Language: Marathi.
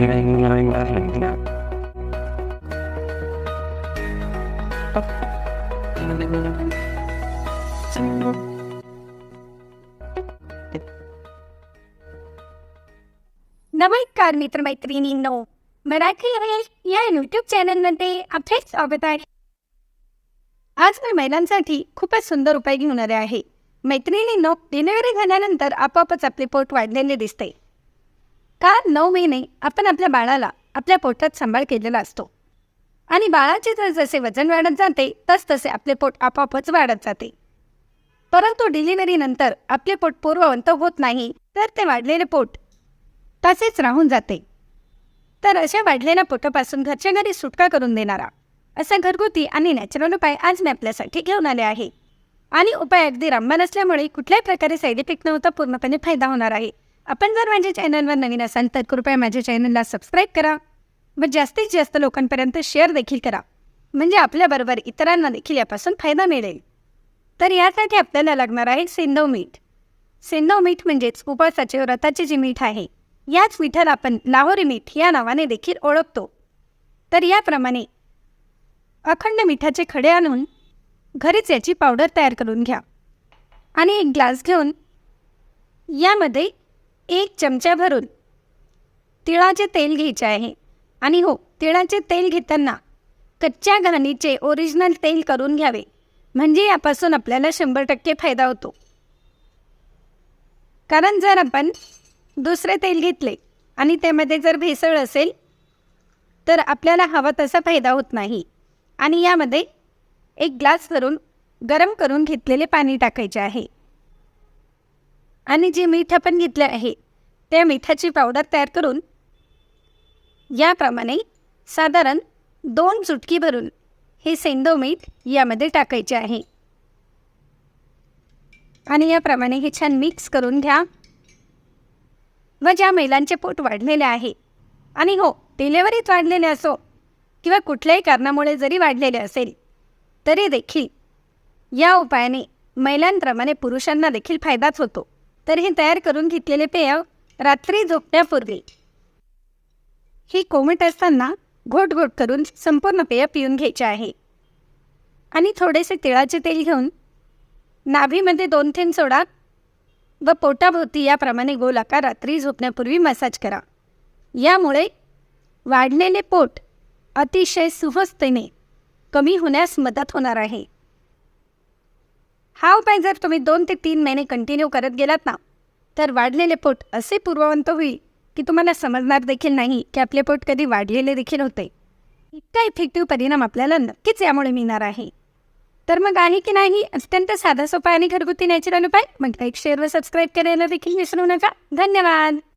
नमस्कार मित्रमैत्रिणींनो मराठी रमेश या यूट्यूब चॅनलमध्ये आपले स्वागत आहे. आज मी महिलांसाठी खूपच सुंदर उपाय घेऊन आले आहे. मैत्रिणींनो डिलिव्हरी झाल्यानंतर आपोआपच आपले पोट वाढलेले दिसते. का नऊ महिने आपण आपल्या बाळाला आपल्या पोटात सांभाळ केलेला असतो. आणि बाळाचे जर जसे वजन वाढत जाते तस तसे आपले पोट आपोआपच वाढत जाते. परंतु डिलिव्हरीनंतर आपले पोट पूर्ववंत होत नाही तर ते वाढलेले पोट तसेच राहून जाते. तर अशा वाढलेल्या पोटापासून घरच्या घरी सुटका करून देणारा असा घरगुती आणि नॅचरल उपाय आज मी आपल्यासाठी घेऊन आले आहे. आणि उपाय अगदी रामबाण असल्यामुळे कुठल्याही प्रकारे साईड इफेक्ट नव्हता पूर्णपणे फायदा होणार आहे. आपण जर माझ्या चॅनलवर नवीन असाल तर कृपया माझ्या चॅनलला सबस्क्राईब करा व जास्तीत जास्त लोकांपर्यंत शेअर देखील करा. म्हणजे आपल्याबरोबर इतरांना देखील यापासून फायदा मिळेल. तर यासाठी आपल्याला लागणार आहे सेंदव मीठ. सेंदव मीठ म्हणजेच उपवासाचे व्रताचे जे मीठ आहे याच मिठाला आपण लाहोरी मीठ या नावाने देखील ओळखतो. तर याप्रमाणे अखंड मिठाचे खडे आणून घरीच याची पावडर तयार करून घ्या. आणि एक ग्लास घेऊन यामध्ये एक चमचा भरून तिळाचे तेल घ्यायचे आहे. आणि हो तिळाचे तेल घेताना कच्च्या घाणीचे ओरिजिनल तेल करून घ्यावे. म्हणजे यापासून आपल्याला शंभर टक्के फायदा होतो. कारण जर आपण दुसरे तेल घेतले आणि त्यामध्ये जर भेसळ असेल तर आपल्याला हवा तसा फायदा होत नाही. आणि यामध्ये एक ग्लास भरून गरम करून घेतलेले पाणी टाकायचे आहे. आणि जे मीठ आपण घेतले आहे त्या मिठाची पावडर तयार करून याप्रमाणे साधारण दोन चुटकी भरून हे सेंदो मीठ यामध्ये टाकायचे आहे. आणि याप्रमाणे हे छान मिक्स करून घ्या. व ज्या महिलांचे पोट वाढलेले आहे आणि हो डिलेवरीत वाढलेले असो किंवा कुठल्याही कारणामुळे जरी वाढलेले असेल तरी देखील या उपायाने महिलांप्रमाणे पुरुषांना देखील फायदाच होतो. तर हे तयार करून घेतलेले पेय रात्री झोपण्यापूर्वी. ही कोमट असताना घोट घोट करून संपूर्ण पेय पिऊन घ्यायचे आहे. आणि थोडेसे तिळाचे तेल घेऊन नाभीमध्ये दोन थेंब सोडा व पोटाभोवती याप्रमाणे गोलाकार रात्री झोपण्यापूर्वी मसाज करा. यामुळे वाढलेले पोट अतिशय सुहजतेने कमी होण्यास मदत होणार आहे. हा उपाय जर तुम्ही दोन ते तीन महिने कंटिन्यू करत गेलात ना तर वाढलेले पोट असे पूर्ववंत होईल की तुम्हाला समजणार देखील नाही की आपले पोट कधी वाढलेले देखील होते. इतका इफेक्टिव्ह परिणाम आपल्याला नक्कीच यामुळे मिळणार आहे. तर मग आहे की नाही? अत्यंत साधा सोपा आणि घरगुती नॅचरल उपाय. मग लाईक शेअर व सबस्क्राईब करायला देखील विसरू नका. धन्यवाद!